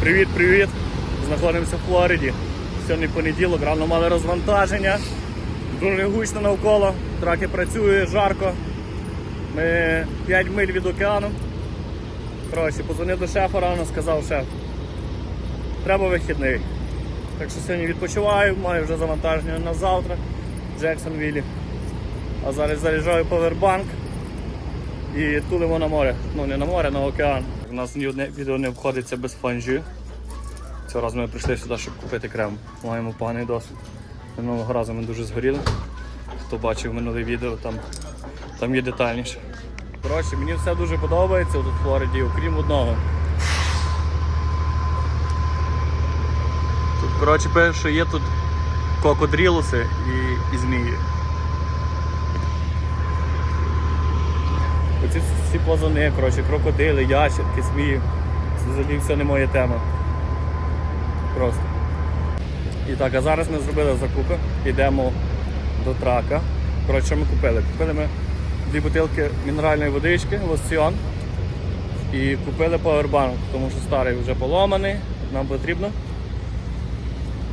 Привіт-привіт! Знаходимося в Флориді. Сьогодні понеділок, рано мали розвантаження. Дуже гучно навколо, траки працює, жарко. Ми 5 миль від океану. Коротше, позвонив до шефа рано, сказав шеф. Треба вихідний. Так що сьогодні відпочиваю, маю вже завантаження на завтра в Джексонвілі. А зараз заряджаю повербанк і тулимо на море. Ну не на море, на океан. У нас ні одне відео не обходиться без фанжі. Цього разу ми прийшли сюди, щоб купити крем. Маємо поганий досвід. Минулого разу ми дуже згоріли. Хто бачив минуле відео, там, там є детальніше. Коротше, мені все дуже подобається тут в Флориді, окрім одного. Тут, коротше, пише, є тут кокодрілуси і, і змії. Оці всі плазуни, коротше, крокодили, ящерки, змії. Це взагалі все не моя тема. Просто. І так, а зараз ми зробили закупи, йдемо до трака. Коротше, що ми купили? Купили ми дві бутилки мінеральної водички, лосьйон. І купили павербанк, тому що старий вже поломаний, нам потрібно.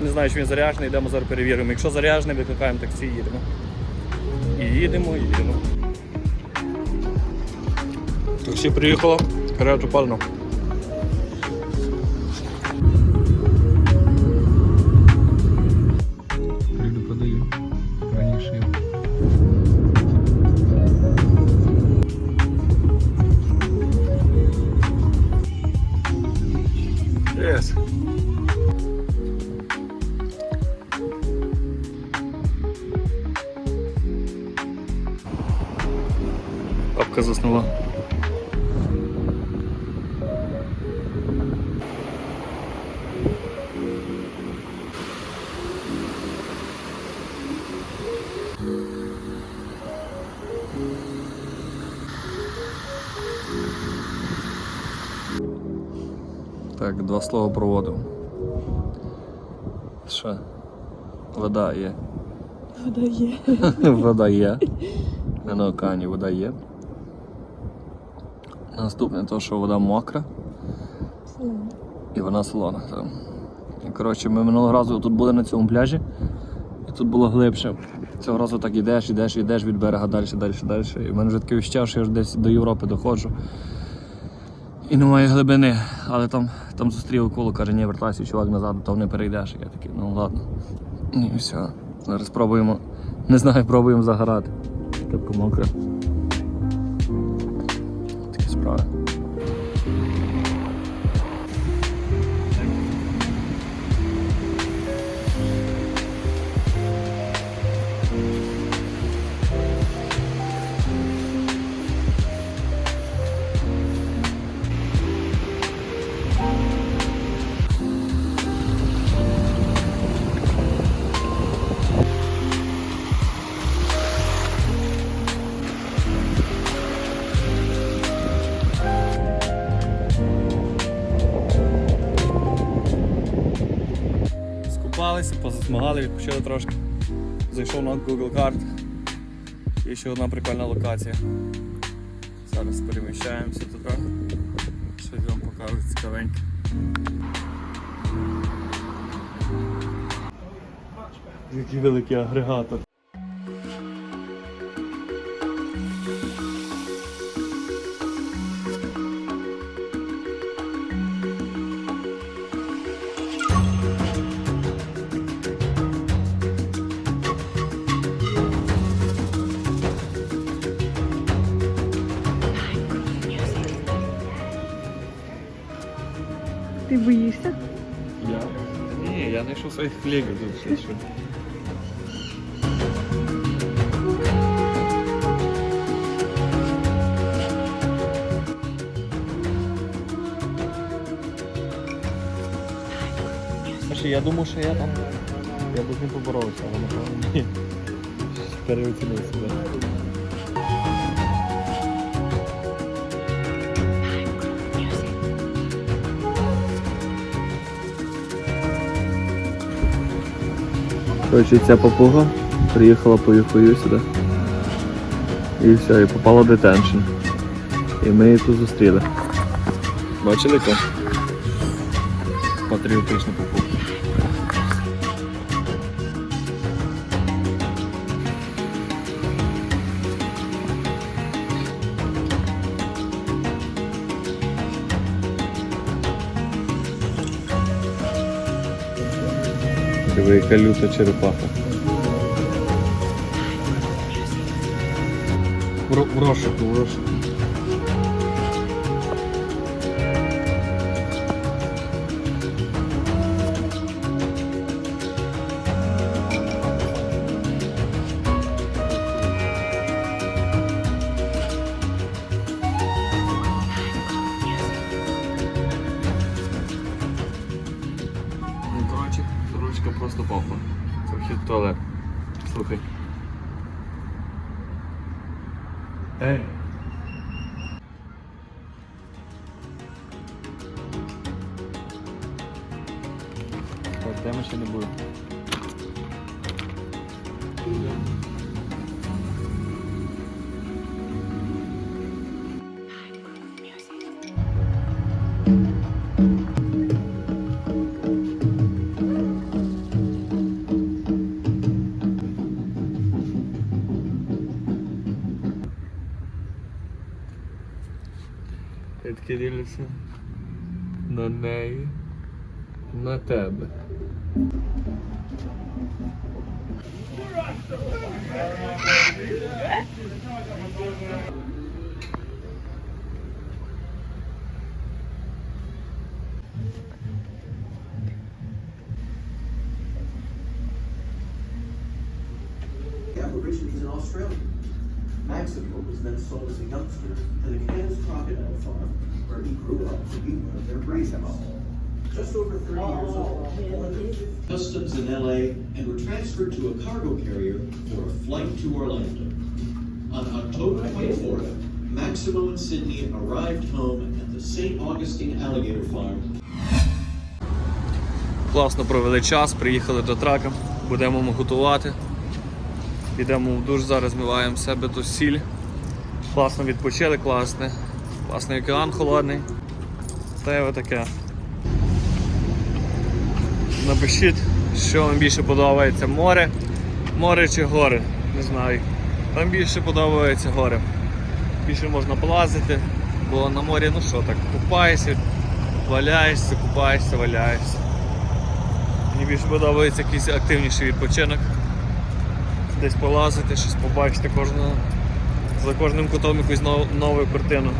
Не знаю, чи він заряджений, йдемо зараз перевіримо. Якщо заряджений, викликаємо таксі і їдемо. І їдемо, і їдемо. Таксі приїхало, карету пально. Так, два слова про воду. Що? Вода є. Вода є. Вода є. Не на океані вода є. Наступне то, що вода мокра і вона солона. Коротше, ми минулого разу тут були на цьому пляжі, і тут було глибше. Цього разу так йдеш, йдеш, йдеш від берега далі, далі, далі. І в мене вже таке відчуття, що я вже десь до Європи доходжу. І немає глибини, але там, там зустрів коло, каже, ні, вертайся, чувак назад, то не перейдеш. Я такий, ну ладно. І все. Зараз пробуємо. Не знаю, пробуємо загорати. Типу мокре. Такі справи. Скупалися, позасмагали, відпочили трошки. Зайшов на Google карт. Є ще одна прикольна локація. Зараз переміщаємося туди. Щось вам покажу цікавеньке. Який великий агрегатор. Ти боїшся? Я? Ні, я знайшов своїх колегів тут. Що. Слушай, я думав, що я там. Я б ним поборовся, але напевно ні. Переоцінив себе. Коротше, ця попуга приїхала по юхою сюди. І все, і попала в детеншн. І ми її тут зустріли. Бачили то? патріотична покупка. Диви, яка люта черепаха. В розшуку. Це дивлюся на неї, на тебе. Aborigines in Australia. Maximo was then sold as a youngster to the Cairns Crocodile Farm, he grew up to be one of their breeders. Just over 30 years old, customs in LA and were transferred to a cargo carrier for a flight to Orlando. On October 24th, Maximo and Sydney arrived home at the St. Augustine Alligator Farm Класно провели час, приїхали до трака, будемо ми готувати. Підемо в душ, зараз змиваємо з себе ту сіль. Класно відпочили, класне. Класний океан холодний. Та й таке. Напишіть, що вам більше подобається море, море чи гори. Не знаю. Вам більше подобається гори. Більше можна полазити, бо на морі, ну що так, купаєшся, валяєшся, купаєшся, валяєшся. Мені більше подобається якийсь активніший відпочинок. Десь полазити, щось побачити кожного, за кожним кутом якусь нов, нову картину.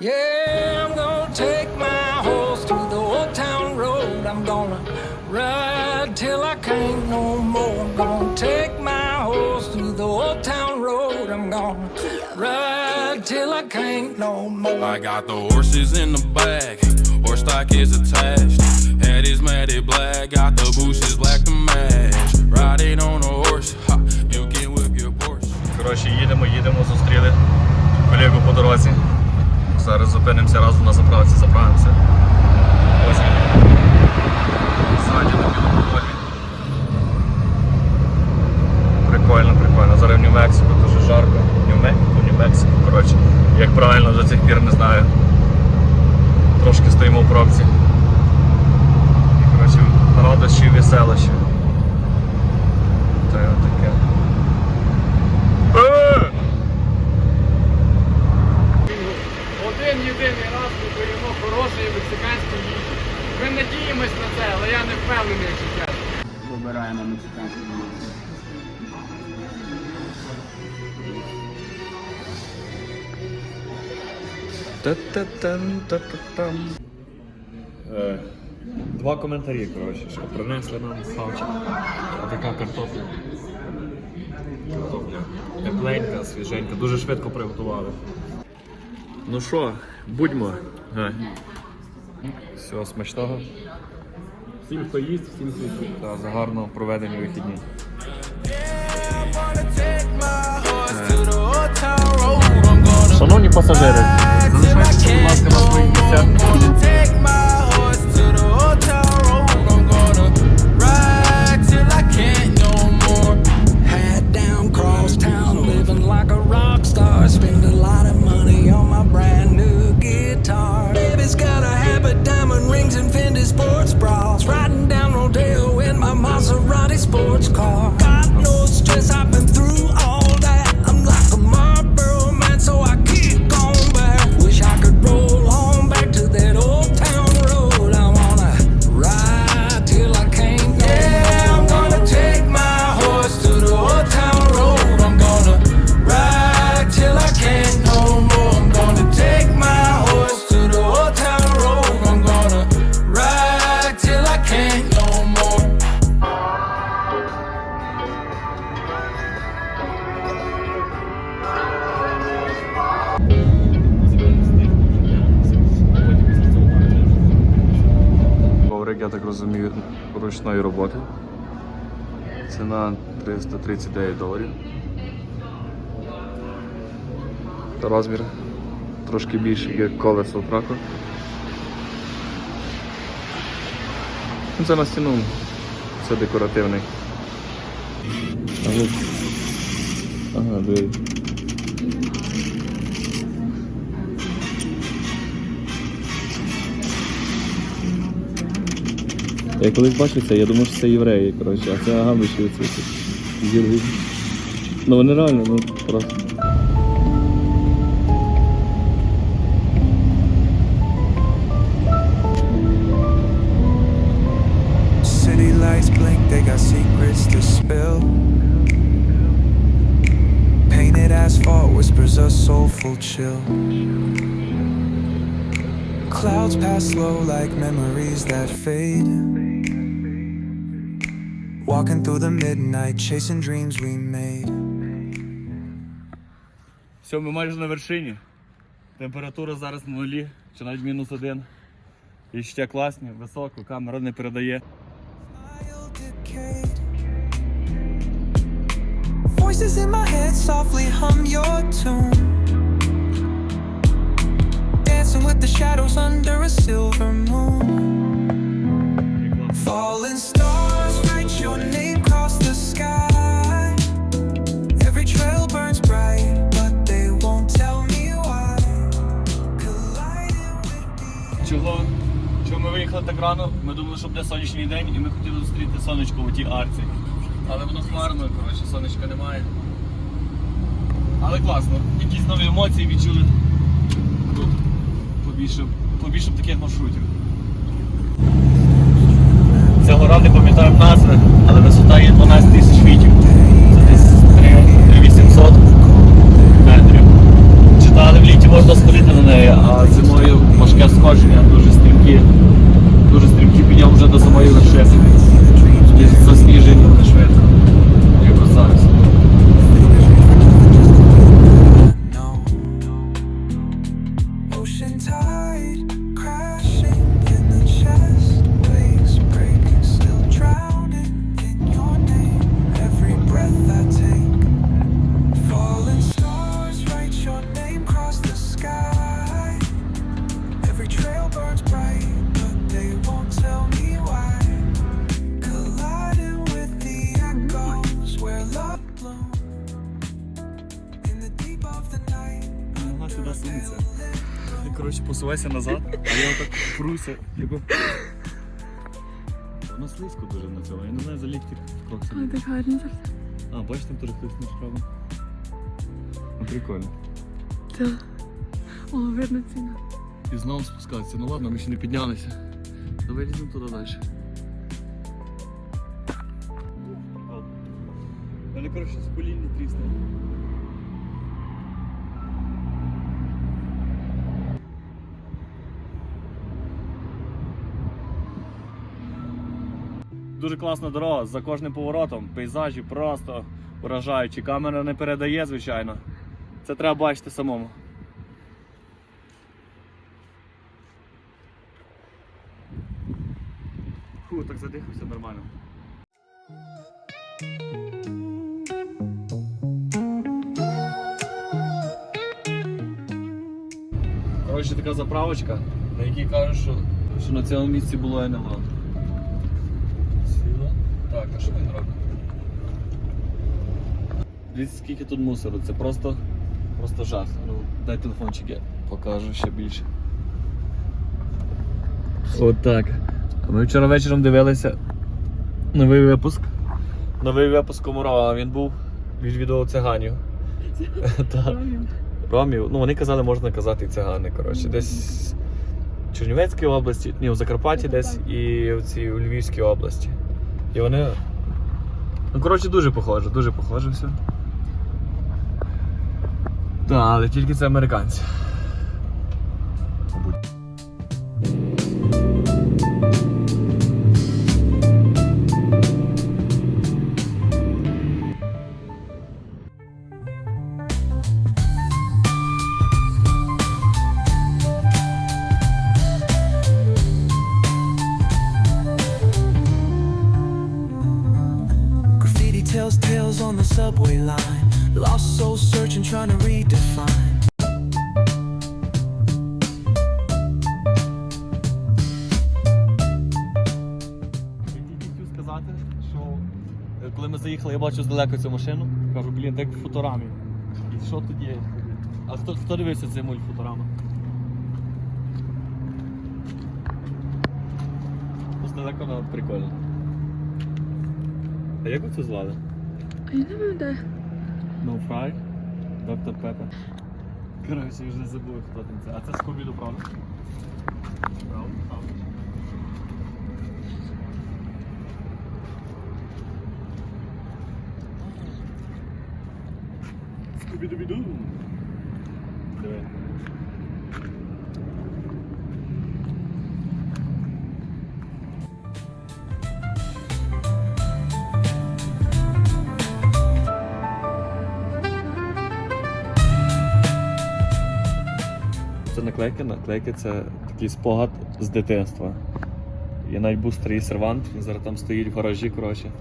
Yeah, I'm gonna take my horse to the old town road. I'm gonna ride till I can't no more. I'm gonna take my horse to the old town road. I'm gonna ride till I can't no more. I got the horses in the bag, horse stock is attached. Head is matted black, got the bushes black to match. Riding on a horse, ha, you can whip your Porsche. Коротше, їдемо, їдемо, зустріли колегу по дорозі. Зараз зупинимося разом на заправці, заправимося. Ось. Е, Два коментарі, коротше, що принесли нам хавчик. Така картопля. Картопля. Тепленька, свіженька, дуже швидко приготували. Ну що, будьмо. Га. Всього смачного. Всім, хто їсть, всім хто Та за гарно проведені вихідні. Шановні пасажири, залишайтеся, будь ласка, на своїх місцях. Розумію, ручної роботи. Ціна 339 доларів. Та розмір трошки більший, як колесо траку. Ну, Це на стіну, це декоративний. Ага, ага Я колись бачив це, я думав, що це євреї, коротше, а це агамиші оці. Зірги. Ну вони реально, ну просто. City lights blink, they got secrets to spill. Painted asphalt whispers a soulful chill. Clouds pass slow like memories that fade. Walking through the midnight, chasing dreams we made. Все, ми майже на вершині. Температура зараз на нулі, чи навіть мінус один. І ще класні, високо, камера не передає. Voices in my head softly hum your tune. Dancing with the shadows under a silver moon. Falling stars, Ми так рано? Ми думали, що буде сонячний день і ми хотіли зустріти сонечко у тій арці. Але воно хмарно, коротше, сонечка немає. Але класно, якісь нові емоції відчули. Круто. Побільше, побільше таких маршрутів. Ця гора не пам'ятаю назви, але висота є 12 тисяч фітів. Це десь 3800 метрів. Читали в літі можна сходити на неї, а зимою важке сходження, дуже стрімкі, дуже стрімкі підйом вже до самої вершини. І засніжені вони швидко. Як от зараз. No. Коротше, посувайся назад, а я отак пруся. Типу. Воно слизько дуже на цьому. Я не знаю, за ліктір крок Але так гарно зараз. А, бачиш, там теж хтось не робить. Ну, прикольно. Це. О, видно ціна. І знову спускатися. Ну ладно, ми ще не піднялися. Давай ліземо туди далі. Мене, коротше, з колінні трісне. Дуже класна дорога, за кожним поворотом, пейзажі просто вражаючі. Камера не передає, звичайно. Це треба бачити самому. Фу, так задихався нормально. Коротше, така заправочка, на якій кажуть, що, що на цьому місці було НЛО. Сіла. Так, а що він робить? Дивіться, скільки тут мусору, це просто, просто жах. Ну, дай телефончик, я покажу ще більше. Отак. А Ми вчора вечором дивилися новий випуск. Новий випуск Комарова. Він був відвідував циганів. Ромів. Ну вони казали, можна казати цигани. Коротше. Десь в Чернівецькій області, ні, у Закарпатті десь і в цій у Львівській області. І вони. Ну, коротше, дуже похоже, дуже похоже все. Так, але тільки це американці. Бачу здалека цю машину, кажу, блін, так в фоторамі. І що тут є? А хто, хто дивився цей мульт фоторама? Ну, Здалека вона прикольно. А як ви це звали? А я не пам'ятаю. No Fry, Доктор Пеппер. Коротше, я вже забув, хто там це. А це Скубіду, правда? Правда, правда. Скубіду-біду. Диви. Це наклейки, наклейки це такий спогад з дитинства. Я навіть був старий сервант, він зараз там стоїть в гаражі, коротше.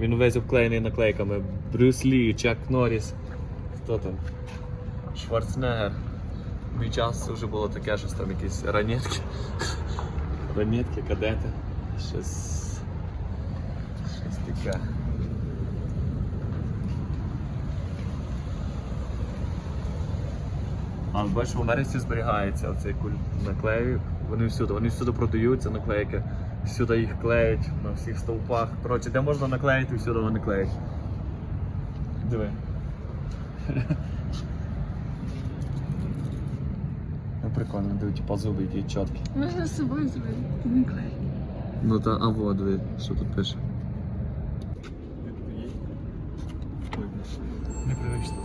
Він весь обклеєний наклейками. Брюс Лі, Чак Норріс. Хто там? Шварценеггер. Мій час вже було таке, щось там якісь ранетки. Ранетки, кадети. Щось. Щось таке. А бачиш, в Америці зберігається оцей куль наклеїв. Вони всюди, вони всюди продаються, наклейки. Всюди їх клеють на всіх стовпах. Коротше, де можна наклеїти, всюди вони клеють. Диви. Ну прикольно, диви, типа зуби які чіткі. Можна з собою зробити, ти не клей. Ну та, а вот, диви, що тут пише. Непривично.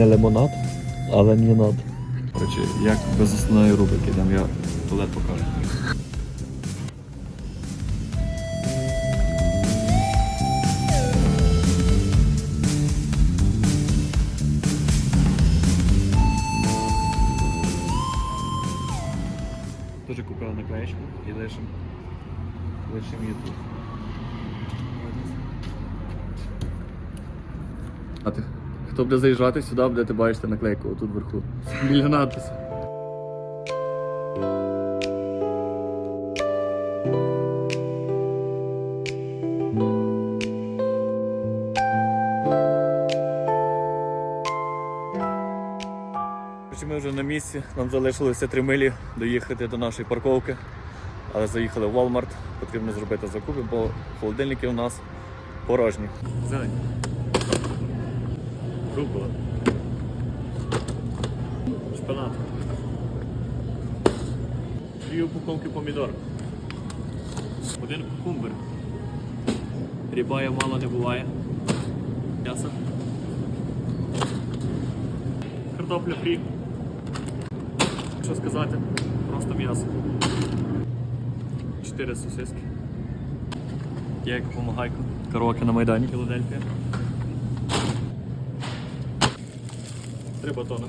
Не лимонад, але не над. Коротше, як без основної рубрики, дам я туалет покажу. Дуже купив наклеєчку і лишим, лишим її тут. А хто буде заїжджати сюди, буде ти бачите наклейку отут вверху. Біля надпису. Ми вже на місці, нам залишилося 3 милі доїхати до нашої парковки. Але заїхали в Walmart, потрібно зробити закупи, бо холодильники у нас порожні. Зелень. Рукола. Шпинат. Дві упаковки помідор. Один кукумбер. Рібая мало не буває. М'ясо. Картопля фрі. Що сказати? Просто м'ясо. Чотири сосиски. Я як помагайку. Караоке на Майдані. Філадельфія. Три батони.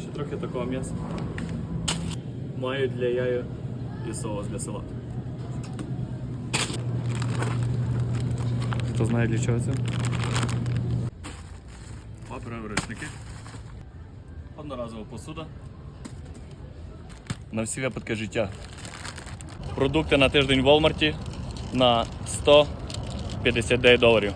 Ще трохи такого м'яса. Маю для яю і соус для салату. Хто знає для чого це? Паперові рушники. Одноразова посуда. На всі випадки життя. Продукти на тиждень в Walmart на 159 доларів.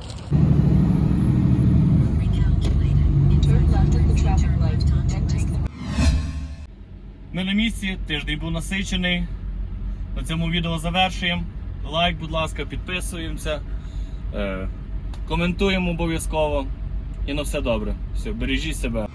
Тиждень був насичений. На цьому відео завершуємо. Лайк, будь ласка, підписуємося, е, коментуємо обов'язково. І на все добре. Все, бережіть себе.